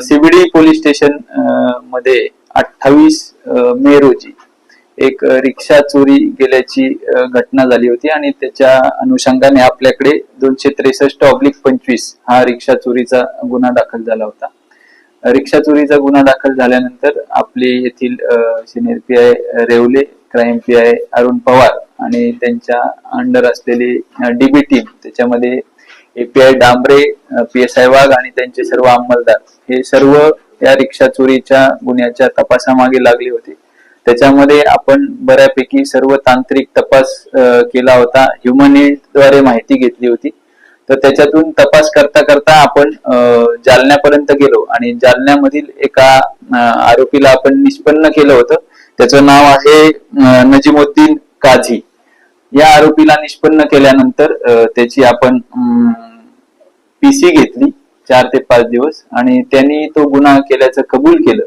CBD police स्टेशनमध्ये अठ्ठावीस मे रोजी एक रिक्षा चोरी गेल्याची घटना झाली होती आणि त्याच्या अनुषंगाने आपल्याकडे दोनशे त्रेसष्ट ऑब्लिक पंचवीस हा रिक्षा चोरीचा गुन्हा दाखल झाला होता. रिक्षा चोरीचा गुन्हा दाखल झाल्यानंतर आपले येथील senior P I railway crime P I Arun Pawar आणि त्यांच्या अंडर असलेली डीबी टीम त्याच्यामध्ये API Dambare P S I Wagh आणि त्यांचे सर्व अंमलदार हे सर्व या रिक्षा चोरीच्या गुन्ह्याच्या तपासामागे लागले होते. त्याच्यामध्ये आपण बऱ्यापैकी सर्व तांत्रिक तपास केला होता. ह्युमनद्वारे माहिती घेतली होती. तर त्याच्यातून तपास करता करता आपण जालन्यापर्यंत गेलो आणि जालन्यामधील एका आरोपीला आपण निष्पन्न केलं होतं. त्याचं नाव आहे नजीमुद्दीन काझी. या आरोपीला निष्पन्न केल्यानंतर त्याची आपण पीसी घेतली चार ते पाच दिवस आणि त्यांनी तो गुन्हा केल्याचं कबूल केलं.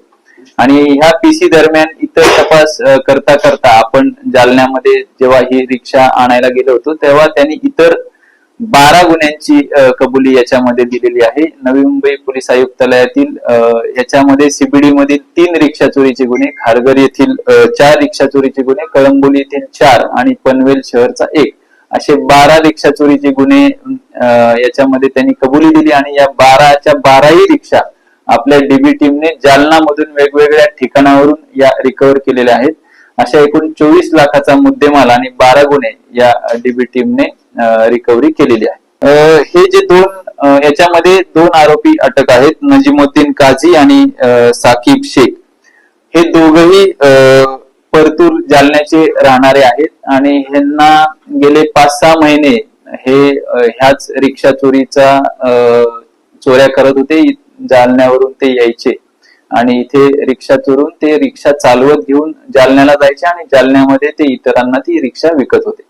आणि ह्या पीसी दरम्यान इतर तपास करता करता आपण जालन्यामध्ये जेव्हा ही रिक्षा आणायला गेलो होतो तेव्हा त्यांनी इतर बारा गुन्ह्यांची कबुली याच्यामध्ये दिलेली आहे. नवी मुंबई पोलीस आयुक्तालयातील याच्यामध्ये सीबीडी मधील तीन रिक्षा चोरीचे गुन्हे खारघर येथील चार रिक्षा चोरीचे गुन्हे कळंबोली येथील चार आणि पनवेल शहरचा एक. असे बारा रिक्षा चोरीचे गुन्हे याच्यामध्ये त्यांनी कबुली दिली आणि या बाराच्या बाराही रिक्षा आपल्या डीबी टीमने जालना मधून वेगवेगळ्या ठिकाणावरून या रिकव्हर केलेल्या आहेत. अशा एकूण चोवीस लाखाचा मुद्देमाल आणि बारा गुन्हे या डीबी टीमने रिकव्हरी केलेली आहे. हे जे दोन याच्यामध्ये दोन आरोपी अटक आहेत नजीमुद्दीन काझी आणि साकीब शेख. हे दोघही अ, परतूर जालन्याचे राहणारे आहेत आणि ह्यांना गेले पाच सहा महिने हे ह्याच रिक्षा चोरीचा चोऱ्या करत होते जालन्यावरून ते यायचे. आणि इथे रिक्षा चोरून ते रिक्षा चालवत घेऊन जालन्याला जायचे आणि जालन्यामध्ये ते इतरांना ती रिक्षा विकत होते.